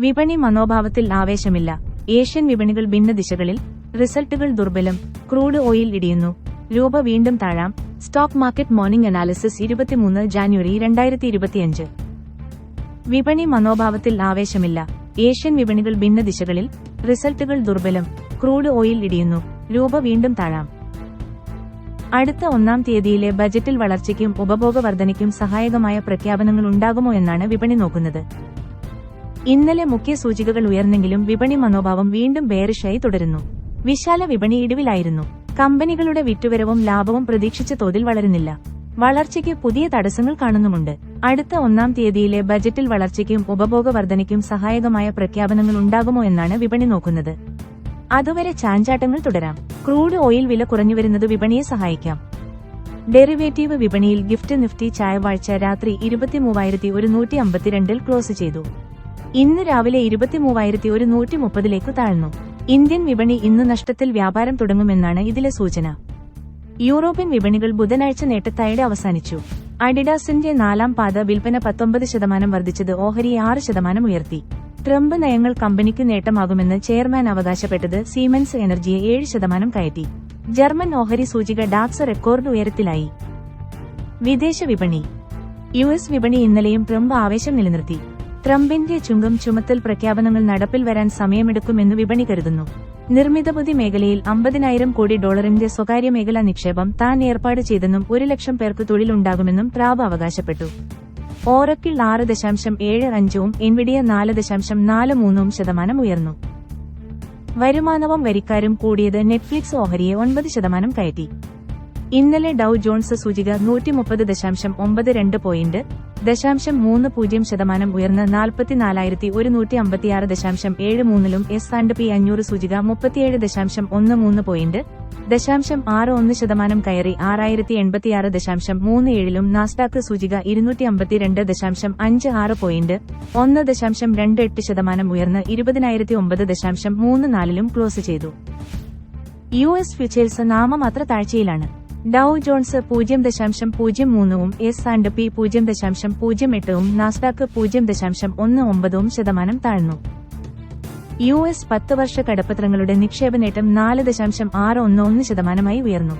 വിപണി മനോഭാവത്തിൽ ആവേശമില്ല. ഏഷ്യൻ വിപണികൾ ഭിന്ന ദിശകളിൽ റിസൾട്ടുകൾ ദുർബലം. ക്രൂഡ് ഓയിൽ ഇടിയുന്നു. രൂപ വീണ്ടും താഴാം. സ്റ്റോക്ക് മാർക്കറ്റ് മോർണിംഗ് അനാലിസിസ് ഇരുപത്തിമൂന്ന് ജാനുവരി രണ്ടായിരത്തി ഇരുപത്തിയഞ്ച് വിപണി മനോഭാവത്തിൽ ആവേശമില്ല. ഏഷ്യൻ വിപണികൾ ഭിന്ന ദിശകളിൽ റിസൾട്ടുകൾ ദുർബലം. ക്രൂഡ് ഓയിൽ ഇടിയുന്നു. രൂപ വീണ്ടും താഴാം. അടുത്ത ഒന്നാം തീയതിയിലെ ബജറ്റിൽ വളർച്ചയ്ക്കും ഉപഭോഗ വർധനയ്ക്കും സഹായകമായ പ്രഖ്യാപനങ്ങൾ ഉണ്ടാകുമോ എന്നാണ് വിപണി നോക്കുന്നത്. ഇന്നലെ മുഖ്യ സൂചികകൾ ഉയർന്നെങ്കിലും വിപണി മനോഭാവം വീണ്ടും ബേറിഷായി തുടരുന്നു. വിശാല വിപണി ഇടിവിലായിരുന്നു. കമ്പനികളുടെ വിറ്റുവരവും ലാഭവും പ്രതീക്ഷിച്ച തോതിൽ വളരുന്നില്ല. വളർച്ചയ്ക്ക് പുതിയ തടസ്സങ്ങൾ കാണുന്നുമുണ്ട്. അടുത്ത ഒന്നാം തീയതിയിലെ ബജറ്റിൽ വളർച്ചയ്ക്കും ഉപഭോഗ വർധനയ്ക്കും സഹായകമായ പ്രഖ്യാപനങ്ങൾ ഉണ്ടാകുമോ എന്നാണ് വിപണി നോക്കുന്നത്. അതുവരെ ചാഞ്ചാട്ടങ്ങൾ തുടരാം. ക്രൂഡ് ഓയിൽ വില കുറഞ്ഞുവരുന്നത് വിപണിയെ സഹായിക്കാം. ഡെറിവേറ്റീവ് വിപണിയിൽ ഗിഫ്റ്റ് നിഫ്റ്റി ചായവാഴ്ച രാത്രി ഇരുപത്തിമൂവായിരത്തി ഒരുന്നൂറ്റി അമ്പത്തിരണ്ടിൽ ക്ലോസ് ചെയ്തു. ഇന്ന് രാവിലെ ഇരുപത്തിമൂവായിരത്തി നൂറ്റി മുപ്പതിലേക്ക് താഴ്ന്നു. ഇന്ത്യൻ വിപണി ഇന്ന് നഷ്ടത്തിൽ വ്യാപാരം തുടങ്ങുമെന്നാണ് ഇതിലെ സൂചന. യൂറോപ്യൻ വിപണികൾ ബുധനാഴ്ച നേട്ടത്തായുടെ അവസാനിച്ചു. അഡിഡാസിന്റെ നാലാം പാത വിൽപ്പന പത്തൊമ്പത് ശതമാനം വർദ്ധിച്ചത് ഓഹരി ആറ് ശതമാനം ഉയർത്തി. ട്രംപ് നയങ്ങൾ കമ്പനിക്ക് നേട്ടമാകുമെന്ന് ചെയർമാൻ അവകാശപ്പെട്ടത് സീമെൻസ് എനർജിയെ ഏഴ് ശതമാനം കയറ്റി. ജർമ്മൻ ഓഹരി സൂചിക ഡാക്സ് റെക്കോർഡ് ഉയരത്തിലായി. വിദേശ വിപണി. യു എസ് വിപണി ഇന്നലെയും ട്രംപ് ആവേശം നിലനിർത്തി. ട്രംപിന്റെ ചുങ്കം ചുമത്തൽ പ്രഖ്യാപനങ്ങൾ നടപ്പിൽ വരാൻ സമയമെടുക്കുമെന്ന് വിപണി കരുതുന്നു. നിർമ്മിതബുദ്ധി മേഖലയിൽ അമ്പതിനായിരം കോടി ഡോളറിന്റെ സ്വകാര്യ മേഖലാ നിക്ഷേപം താൻ ഏർപ്പാട് ചെയ്തെന്നും ഒരു ലക്ഷം പേർക്ക് തൊഴിലുണ്ടാകുമെന്നും പ്രാബ് അവകാശപ്പെട്ടു. ഓറക്കിൾ ആറ് ദശാംശം ഏഴ് അഞ്ചും എൻവിഡിയ നാല് ദശാംശം നാല് മൂന്നും ശതമാനം ഉയർന്നു. വരുമാനവും വരിക്കാരും കൂടിയത് നെറ്റ്ഫ്ലിക്സ് ഓഹരിയെ ഒൻപത് ശതമാനം കയറ്റി. ഇന്നലെ ഡൌ ജോൺസ് സൂചിക നൂറ്റി മുപ്പത് ദശാംശം ഒമ്പത് രണ്ട് പോയിന്റ് ദശാംശം മൂന്ന് പൂജ്യം ശതമാനം ഉയർന്ന് നാൽപ്പത്തിനാലായിരത്തി ഒരുന്നൂറ്റി അമ്പത്തിയാറ് ദശാംശം ഏഴ് മൂന്നിലും എസ് ആൻഡ് പി അഞ്ഞൂറ് സൂചിക മുപ്പത്തിയേഴ് ദശാംശം ഒന്ന് മൂന്ന് പോയിന്റ് ദശാംശം ആറ് ഒന്ന് ശതമാനം കയറി ആറായിരത്തി എൺപത്തിയാറ് ദശാംശം മൂന്ന് ഏഴിലും നാസ്ഡാക്ക് സൂചിക ഇരുന്നൂറ്റി അമ്പത്തിരണ്ട് ദശാംശം അഞ്ച് ആറ് പോയിന്റ് ഒന്ന് ദശാംശം രണ്ട് എട്ട് ശതമാനം ഉയർന്ന് ഇരുപതിനായിരത്തി ഒമ്പത് ദശാംശം മൂന്ന് നാലിലും ക്ലോസ് ചെയ്തു. യു എസ് ഫ്യൂച്ചേഴ്സ് നാമമാത്ര താഴ്ചയിലാണ്. ഡൌ ജോൺസ് പൂജ്യം ദശാംശം പൂജ്യം മൂന്നും എസ് ആൻഡ് പി പൂജ്യം ദശാംശം പൂജ്യം എട്ടും നാസ്ഡാക്ക് പൂജ്യം ദശാംശം ഒന്ന് ഒമ്പതും ശതമാനം താഴ്ന്നു. യു എസ് പത്ത് വർഷ കടപ്പത്രങ്ങളുടെ നിക്ഷേപ നേട്ടം നാല് ദശാംശം ആറ് ഒന്ന് ഒന്ന് ശതമാനമായി ഉയർന്നു.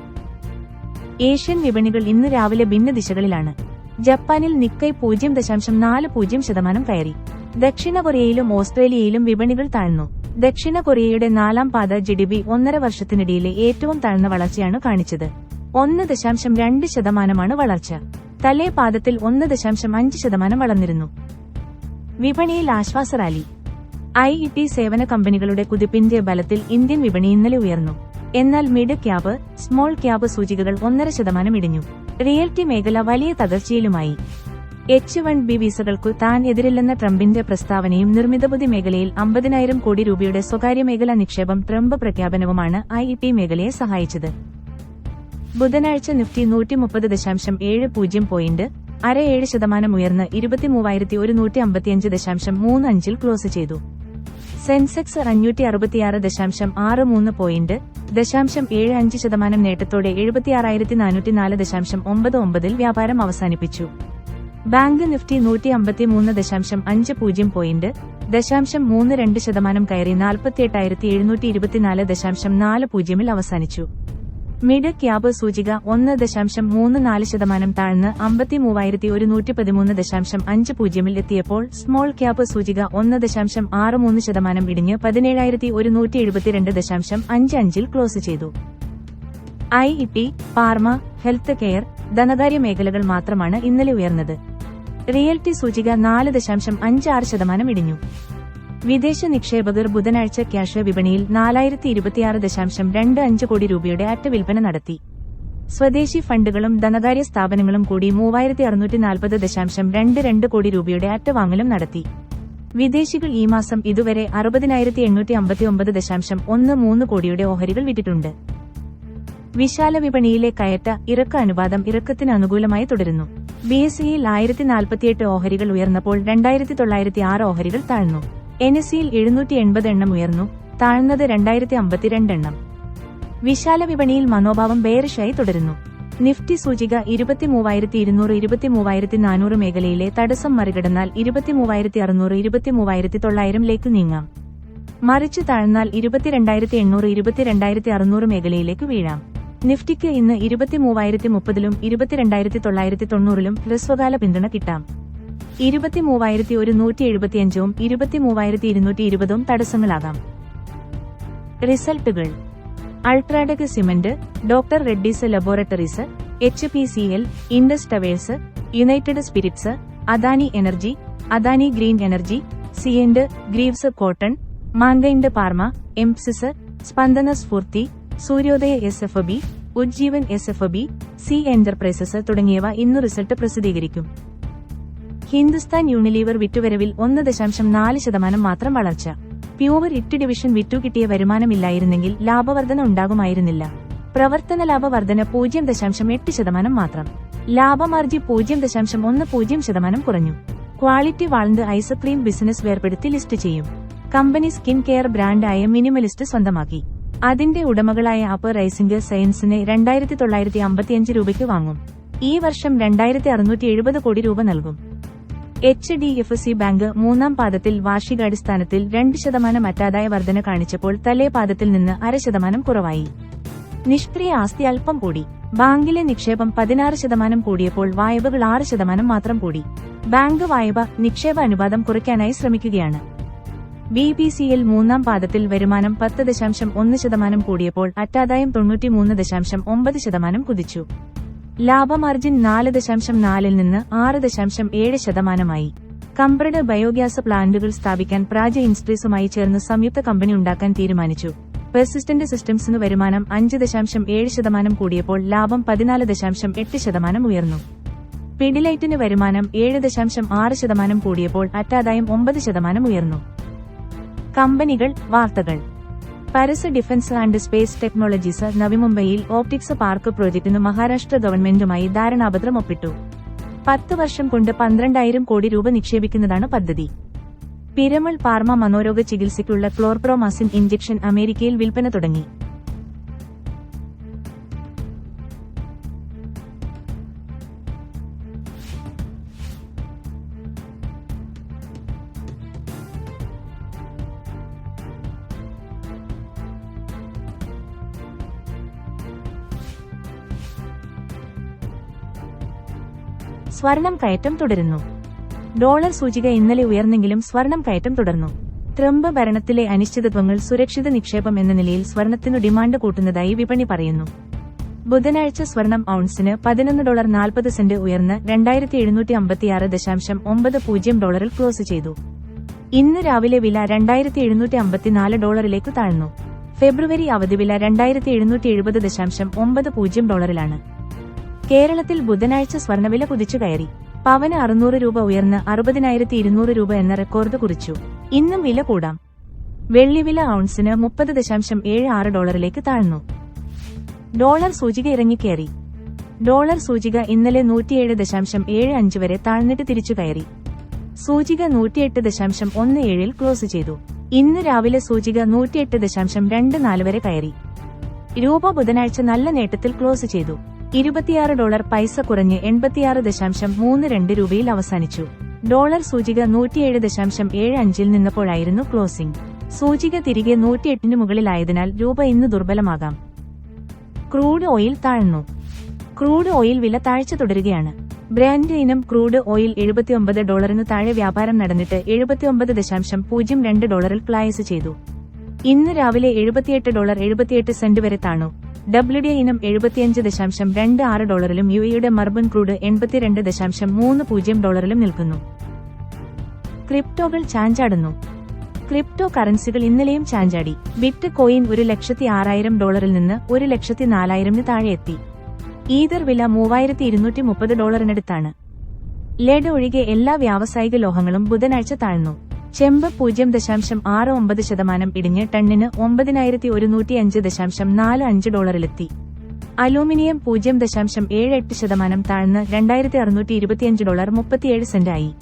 ഏഷ്യൻ വിപണികൾ ഇന്ന് രാവിലെ ഭിന്ന ദിശകളിലാണ്. ജപ്പാനിൽ നിക്കൈ പൂജ്യം ദശാംശം നാല് പൂജ്യം ശതമാനം കയറി. ദക്ഷിണ കൊറിയയിലും ഓസ്ട്രേലിയയിലും വിപണികൾ താഴ്ന്നു. ദക്ഷിണ കൊറിയയുടെ നാലാം പാത ജിഡിബി ഒന്നര വർഷത്തിനിടയിലെ ഏറ്റവും താഴ്ന്ന വളർച്ചയാണ് കാണിച്ചത്. ഒന്ന് ദശാംശം രണ്ട് ശതമാനമാണ് വളർച്ച. തലേ പാദത്തിൽ ഒന്ന് ദശാംശം അഞ്ച് ശതമാനം വളർന്നിരുന്നു. വിപണിയിൽ ആശ്വാസ റാലി. ഐ ഇ ടി സേവന കമ്പനികളുടെ കുതിപ്പിന്റെ ബലത്തിൽ ഇന്ത്യൻ വിപണി ഇന്നലെ ഉയർന്നു. എന്നാൽ മിഡ് ക്യാബ് സ്മോൾ ക്യാബ് സൂചികകൾ ഒന്നര ശതമാനം ഇടിഞ്ഞു. റിയൽറ്റി മേഖല വലിയ തകർച്ചയിലുമായി. എച്ച് വൺ ബി വിസകൾക്കു താൻ എതിരില്ലെന്ന ട്രംപിന്റെ പ്രസ്താവനയും നിർമ്മിതബുദ്ധി മേഖലയിൽ അമ്പതിനായിരം കോടി രൂപയുടെ സ്വകാര്യ മേഖലാ നിക്ഷേപം ട്രംപ് പ്രഖ്യാപനവുമാണ് ഐ ഇ ടി മേഖലയെ സഹായിച്ചത്. ബുധനാഴ്ച നിഫ്റ്റി നൂറ്റി മുപ്പത് ദശാംശം ഏഴ് പൂജ്യം പോയിന്റ് അര ഏഴ് ശതമാനം ഉയർന്ന് ഇരുപത്തിമൂവായിരത്തി നൂറ്റി അമ്പത്തിയഞ്ച് ദശാംശം മൂന്ന് അഞ്ചിൽ ക്ലോസ് ചെയ്തു. സെൻസെക്സ് അഞ്ഞൂറ്റി അറുപത്തിയാറ് ദശാംശം ആറ് മൂന്ന് പോയിന്റ് ദശാംശം ഏഴ് അഞ്ച് ശതമാനം നേട്ടത്തോടെ എഴുപത്തിയാറായിരത്തി നാനൂറ്റി നാല് ദശാംശം ഒമ്പത് ഒമ്പതിൽ വ്യാപാരം അവസാനിപ്പിച്ചു. ബാങ്ക് നിഫ്റ്റി നൂറ്റി അമ്പത്തിമൂന്ന് ദശാംശം അഞ്ച് പൂജ്യം പോയിന്റ് ദശാംശം മൂന്ന് രണ്ട് ശതമാനം കയറി നാൽപ്പത്തിയെട്ടായിരത്തി എഴുന്നൂറ്റി ഇരുപത്തിനാല് ദശാംശം നാല് പൂജ്യമിൽ അവസാനിച്ചു. മിഡ് ക്യാബ് സൂചിക ഒന്ന് ദശാംശം മൂന്ന് നാല് ശതമാനം താഴ്ന്ന് അമ്പത്തിമൂവായിരത്തി ഒരുന്നൂറ്റി പതിമൂന്ന് ദശാംശം അഞ്ച് പൂജ്യമിൽ എത്തിയപ്പോൾ സ്മോൾ ക്യാബ് സൂചിക ഒന്ന് ദശാംശം ആറ് മൂന്ന് ശതമാനം ഇടിഞ്ഞ് പതിനേഴായിരത്തി ഒരുന്നൂറ്റി എഴുപത്തിരണ്ട് ദശാംശം അഞ്ച് അഞ്ചിൽ ക്ലോസ് ചെയ്തു. I E T pharma health care ധനകാര്യ മേഖലകൾ മാത്രമാണ് ഇന്നലെ ഉയർന്നത്. റിയൽറ്റി സൂചിക നാല് ദശാംശം അഞ്ച് ആറ് ശതമാനം ഇടിഞ്ഞു. വിദേശ നിക്ഷേപകർ ബുധനാഴ്ച ക്യാഷ് വിപണിയിൽ നാലായിരത്തി ഇരുപത്തിയാറ് ദശാംശം രണ്ട് അഞ്ച് കോടി രൂപയുടെ അറ്റ വിൽപ്പന നടത്തി. സ്വദേശി ഫണ്ടുകളും ധനകാര്യ സ്ഥാപനങ്ങളും കൂടി മൂവായിരത്തി അറുന്നൂറ്റി നാൽപ്പത് ദശാംശം രണ്ട് രണ്ട് കോടി രൂപയുടെ അറ്റ വാങ്ങലും നടത്തി. വിദേശികൾ ഈ മാസം ഇതുവരെ അറുപതിനായിരത്തി എണ്ണൂറ്റി അമ്പത്തി ഒമ്പത് ദശാംശം ഒന്ന് മൂന്ന് കോടിയുടെ ഓഹരികൾ വിറ്റിട്ടുണ്ട്. വിശാല വിപണിയിലെ കയറ്റ ഇറക്ക അനുപാതം ഇറക്കത്തിന് അനുകൂലമായി തുടരുന്നു. ബി എസ് സിയിൽ ആയിരത്തി നാൽപ്പത്തിയെട്ട് ഓഹരികൾ ഉയർന്നപ്പോൾ രണ്ടായിരത്തി തൊള്ളായിരത്തി ആറ് ഓഹരികൾ താഴ്ന്നു. എൻ എസ് സിയിൽ എഴുന്നൂറ്റി എൺപത് എണ്ണം ഉയർന്നു താഴ്ന്നത് രണ്ടായിരത്തി അമ്പത്തിരണ്ട് എണ്ണം വിശാല വിപണിയിൽ മനോഭാവം ബേറിഷായി തുടരുന്നു. നിഫ്റ്റി സൂചിക ഇരുപത്തിമൂവായിരത്തി ഇരുന്നൂറ് ഇരുപത്തിമൂവായിരത്തി നാനൂറ് മേഖലയിലെ തടസ്സം മറികടന്നാൽ ഇരുപത്തിമൂവായിരത്തി അറുന്നൂറ് ഇരുപത്തിമൂവായിരത്തി തൊള്ളായിരംലേക്ക് നീങ്ങാം. മറിച്ച് താഴ്ന്നാൽ ഇരുപത്തിരണ്ടായിരത്തി എണ്ണൂറ് ഇരുപത്തിരണ്ടായിരത്തി അറുന്നൂറ് മേഖലയിലേക്ക് വീഴാം. നിഫ്റ്റിക്ക് ഇന്ന് ഇരുപത്തിമൂവായിരത്തി മുപ്പതിലും ഇരുപത്തിരണ്ടായിരത്തി തൊള്ളായിരത്തി തൊണ്ണൂറിലും ഹ്രസ്വകാല പിന്തുണ കിട്ടാം. ഇരുപത്തിമൂവായിരത്തി ഒരു നൂറ്റി എഴുപത്തിയഞ്ചും ഇരുപത്തിമൂവായിരത്തി ഇരുന്നൂറ്റി ഇരുപതും തടസ്സങ്ങളാകാം. റിസൾട്ടുകൾ. UltraTech Cement doctor Reddy's laboratories H P C L Indus Towers United Spirits Adani energy Adani green energy സിയൻഡ് Greaves Cotton Mankind Pharma എംസിസ് Spandana Sphoorty Suryoday S F B Ujjivan S F B C enterprises തുടങ്ങിയവ ഇന്ന് result പ്രസിദ്ധീകരിക്കും. Hindustan Unilever വിറ്റുവരവിൽ ഒന്ന് ദശാംശം നാല് ശതമാനം മാത്രം വളർച്ച. Pureit division വിറ്റുകിട്ടിയ വരുമാനമില്ലായിരുന്നെങ്കിൽ ലാഭവർധന ഉണ്ടാകുമായിരുന്നില്ല. പ്രവർത്തന ലാഭവർധന പൂജ്യം ദശാംശം എട്ട് ശതമാനം മാത്രം. ലാഭമാർജി പൂജ്യം ദശാംശം ഒന്ന് പൂജ്യം ശതമാനം കുറഞ്ഞു. ക്വാളിറ്റി വാൾന്ത് ഐസ്ക്രീം ബിസിനസ് വേർപെടുത്തി ലിസ്റ്റ് ചെയ്യും. കമ്പനി സ്കിൻ കെയർ ബ്രാൻഡായ മിനിമലിസ്റ്റ് സ്വന്തമാക്കി. അതിന്റെ ഉടമകളായ അപ്പർ റൈസിംഗ് സയൻസിനെ രണ്ടായിരത്തി തൊള്ളായിരത്തി അമ്പത്തിയഞ്ച് രൂപയ്ക്ക് വാങ്ങും. ഈ വർഷം രണ്ടായിരത്തി അറുന്നൂറ്റി എഴുപത് കോടി രൂപ നൽകും. H D F C bank മൂന്നാം പാദത്തിൽ വാർഷികാടിസ്ഥാനത്തിൽ രണ്ട് ശതമാനം അറ്റാദായ വർധന കാണിച്ചപ്പോൾ തലേ പാദത്തിൽ നിന്ന് അര ശതമാനം കുറവായി. നിഷ്ക്രിയ ആസ്തി അല്പം കൂടി. ബാങ്കിലെ നിക്ഷേപം പതിനാറ് ശതമാനം കൂടിയപ്പോൾ വായ്പകൾ ആറ് ശതമാനം മാത്രം കൂടി. ബാങ്ക് വായ്പ നിക്ഷേപ അനുപാതം കുറയ്ക്കാനായി ശ്രമിക്കുകയാണ്. ബി പി സിയിൽ മൂന്നാം പാദത്തിൽ വരുമാനം പത്ത് ദശാംശം ഒന്ന് ശതമാനം കൂടിയപ്പോൾ അറ്റാദായം തൊണ്ണൂറ്റിമൂന്ന് ദശാംശം ഒമ്പത് ശതമാനം കുതിച്ചു. ലാഭമാർജിൻ നാല് ദശാംശം നാലിൽ നിന്ന് ആറ് ദശാംശം ഏഴ് ശതമാനമായി. കമ്പ്രഡ് ബയോഗ്യാസ് പ്ലാന്റുകൾ സ്ഥാപിക്കാൻ പ്രാജ ഇൻസ്ട്രീസുമായി ചേർന്ന് സംയുക്ത കമ്പനി ഉണ്ടാക്കാൻ തീരുമാനിച്ചു. പെർസിസ്റ്റന്റ് സിസ്റ്റംസിന് വരുമാനം അഞ്ച് ദശാംശം ഏഴ് ശതമാനം കൂടിയപ്പോൾ ലാഭം പതിനാല് ദശാംശം എട്ട് ശതമാനം ഉയർന്നു. പിഡിലൈറ്റിന് വരുമാനം ഏഴ് ദശാംശം ആറ് ശതമാനം കൂടിയപ്പോൾ അറ്റാദായം ഒമ്പത് ശതമാനം ഉയർന്നു. കമ്പനികൾ വാർത്തകൾ. Paras defence and space technologies Navi മുംബൈയിൽ ഓപ്റ്റിക്സ് പാർക്ക് പ്രോജക്ടിന് മഹാരാഷ്ട്ര ഗവൺമെന്റുമായി ധാരണാപത്രം ഒപ്പിട്ടു. പത്ത് വർഷം കൊണ്ട് പന്ത്രണ്ടായിരം കോടി രൂപ നിക്ഷേപിക്കുന്നതാണ് പദ്ധതി. പിരമൾ പാർമ മനോരോഗ ചികിത്സയ്ക്കുള്ള ക്ലോർപ്രോമാസിൻ ഇഞ്ചക്ഷൻ അമേരിക്കയിൽ വിൽപ്പന തുടങ്ങി. സ്വർണം കയറ്റം തുടരുന്നു. ഡോളർ സൂചിക ഇന്നലെ ഉയർന്നെങ്കിലും സ്വർണം കയറ്റം തുടർന്നു. ട്രംപ് ഭരണത്തിലെ അനിശ്ചിതത്വങ്ങൾ സുരക്ഷിത നിക്ഷേപം എന്ന നിലയിൽ സ്വർണത്തിനു ഡിമാൻഡ് കൂട്ടുന്നതായി വിപണി പറയുന്നു. ബുധനാഴ്ച സ്വർണം ഔൺസിന് പതിനൊന്ന് ഡോളർ നാൽപ്പത് സെന്റ് ഉയർന്ന് രണ്ടായിരത്തി എഴുന്നൂറ്റി അമ്പത്തിയാറ് ദശാംശം ഒമ്പത് പൂജ്യം ഡോളറിൽ ക്ലോസ് ചെയ്തു. ഇന്ന് രാവിലെ വില രണ്ടായിരത്തി എഴുന്നൂറ്റി അമ്പത്തിനാല് ഡോളറിലേക്ക് താഴ്ന്നു. ഫെബ്രുവരി അവധി വില രണ്ടായിരത്തി എഴുന്നൂറ്റി എഴുപത് ദശാംശം ഒമ്പത് പൂജ്യം ഡോളറിലാണ്. കേരളത്തിൽ ബുധനാഴ്ച സ്വർണവില കുതിച്ചു കയറി. പവന് അറുന്നൂറ് രൂപ ഉയർന്ന് അറുപതിനായിരത്തി ഇരുന്നൂറ് രൂപ എന്ന റെക്കോർഡ് കുറിച്ചു. ഇന്നും വില കൂടാം. വെള്ളിവില ഔൺസിന് മുപ്പത് ദശാംശം ഏഴ് ആറ് ഡോളറിലേക്ക് താഴ്ന്നു. ഡോളർ സൂചിക ഇറങ്ങിക്കയറി ഡോളർ സൂചിക ഇന്നലെ നൂറ്റിയേഴ് ദശാംശം ഏഴ് അഞ്ച് വരെ താഴ്ന്നിട്ട് തിരിച്ചു കയറി. സൂചിക നൂറ്റിയെട്ട് ദശാംശം ഒന്ന് ഏഴിൽ ക്ലോസ് ചെയ്തു. ഇന്ന് രാവിലെ സൂചിക നൂറ്റിയെട്ട് ദശാംശം രണ്ട് നാല് വരെ കയറി. രൂപ ബുധനാഴ്ച നല്ല നേട്ടത്തിൽ ക്ലോസ് ചെയ്തു. ഇരുപത്തിയാറ് ഡോളർ പൈസ കുറഞ്ഞ് എൺപത്തിയാറ് ദശാംശം മൂന്ന് രണ്ട് രൂപയിൽ അവസാനിച്ചു. ഡോളർ സൂചിക നൂറ്റിയേഴ് ദശാംശം ഏഴ് അഞ്ചിൽ നിന്നപ്പോഴായിരുന്നു ക്ലോസിംഗ്. സൂചിക തിരികെ നൂറ്റിയെട്ടിന് മുകളിലായതിനാൽ രൂപ ഇന്ന് ദുർബലമാകാം. ക്രൂഡ് ഓയിൽ താഴ്ന്നു. ക്രൂഡ് ഓയിൽ വില താഴ്ച തുടരുകയാണ്. ബ്രാൻഡ് ഇനം ക്രൂഡ് ഓയിൽ എഴുപത്തിയൊമ്പത് ഡോളറിന് താഴെ വ്യാപാരം നടന്നിട്ട് എഴുപത്തിയൊമ്പത് ദശാംശം പൂജ്യം രണ്ട് ഡോളറിൽ പ്ലായസ് ചെയ്തു. ഇന്ന് രാവിലെ എഴുപത്തിയെട്ട് ഡോളർ എഴുപത്തിയെട്ട് സെന്റ് വരെ താണു. ഡബ്ല്യു ഡി ഇനം എഴുപത്തിയഞ്ച് ദശാംശം രണ്ട് ആറ് ഡോളറിലും യു എയുടെ മർബൻ ക്രൂഡ് എൺപത്തിരണ്ട് ദശാംശം മൂന്ന് പൂജ്യം ഡോളറിലും നിൽക്കുന്നു. ക്രിപ്റ്റോകൾ ചാഞ്ചാടുന്നു. ക്രിപ്റ്റോ കറൻസികൾ ഇന്നലെയും ചാഞ്ചാടി. ബിറ്റ് കോയിൻ ഒരു ലക്ഷത്തി ആറായിരം ഡോളറിൽ നിന്ന് ഒരു ലക്ഷത്തി നാലായിരമിന് താഴെ എത്തി. ഈതർ വില മൂവായിരത്തി ഇരുന്നൂറ്റി മുപ്പത് ഡോളറിനടുത്താണ്. ലെഡ് ഒഴികെ എല്ലാ വ്യാവസായിക ലോഹങ്ങളും ബുധനാഴ്ച താഴ്ന്നു. ചെമ്പ് പൂജ്യം ദശാംശം ആറ് ഒമ്പത് ശതമാനം ഇടിഞ്ഞ് ടണ്ണിന് ഒമ്പതിനായിരത്തി ഒരുന്നൂറ്റി അഞ്ച് ദശാംശം നാല് അഞ്ച് ഡോളറിലെത്തി. അലൂമിനിയം പൂജ്യം ദശാംശം ഏഴ് എട്ട് ശതമാനം താഴ്ന്ന് രണ്ടായിരത്തി അറുന്നൂറ്റി ഇരുപത്തിയഞ്ച് ഡോളർ മുപ്പത്തിയേഴ് സെന്റായി.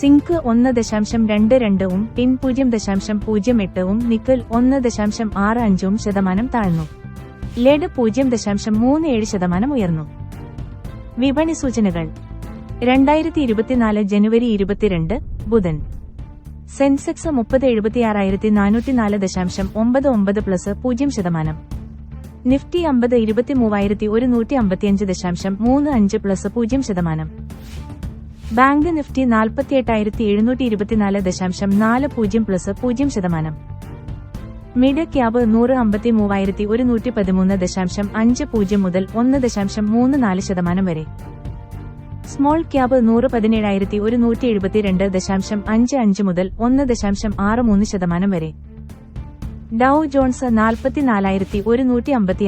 സിങ്ക് ഒന്ന് ദശാംശം രണ്ട് രണ്ടും ടിൻ പൂജ്യം ദശാംശം പൂജ്യം എട്ടും നിക്കൽ ഒന്ന് ദശാംശം ആറ് അഞ്ചും ശതമാനം താഴ്ന്നു. ലെഡ് പൂജ്യം ദശാംശം മൂന്ന് ഏഴ് ശതമാനം ഉയർന്നു. വിപണി സൂചനകൾ. രണ്ടായിരത്തി ഇരുപത്തിനാല് ജനുവരി ഇരുപത്തിരണ്ട് ബുധൻ. സെൻസെക്സ് മുപ്പത് എഴുപത്തിയാറായിരത്തി നാനൂറ്റിനാല് ദശാംശം ഒമ്പത് ഒമ്പത് പ്ലസ് പൂജ്യം ശതമാനം. നിഫ്റ്റി അമ്പത് ഇരുപത്തി മൂവായിരത്തി ഒരു നൂറ്റി അമ്പത്തിയഞ്ച് ദശാംശം മൂന്ന് അഞ്ച് പ്ലസ് പൂജ്യം ശതമാനം. ബാങ്ക് നിഫ്റ്റി നാൽപ്പത്തിയെട്ടായിരത്തി എഴുന്നൂറ്റി ഇരുപത്തിനാല് ദശാംശം നാല് പൂജ്യം പ്ലസ് പൂജ്യം ശതമാനം. മിഡ് ക്യാബ് നൂറ് അമ്പത്തി മൂവായിരത്തി ഒരു നൂറ്റി പതിമൂന്ന് ദശാംശം അഞ്ച് പൂജ്യം മുതൽ ഒന്ന് ദശാംശം മൂന്ന് നാല് ശതമാനം വരെ. സ്മോൾ ക്യാബ് നൂറ് പതിനേഴായിരത്തി ഒരു ഒരുന്നൂറ്റി എഴുപത്തിരണ്ട് ദശാംശം അഞ്ച് അഞ്ച് മുതൽ ഒന്ന് ദശാംശം ആറ് മൂന്ന് ശതമാനം വരെ. ഡൌ ജോൺസ് നാൽപ്പത്തിനാലായിരത്തി ഒരു നൂറ്റി അമ്പത്തി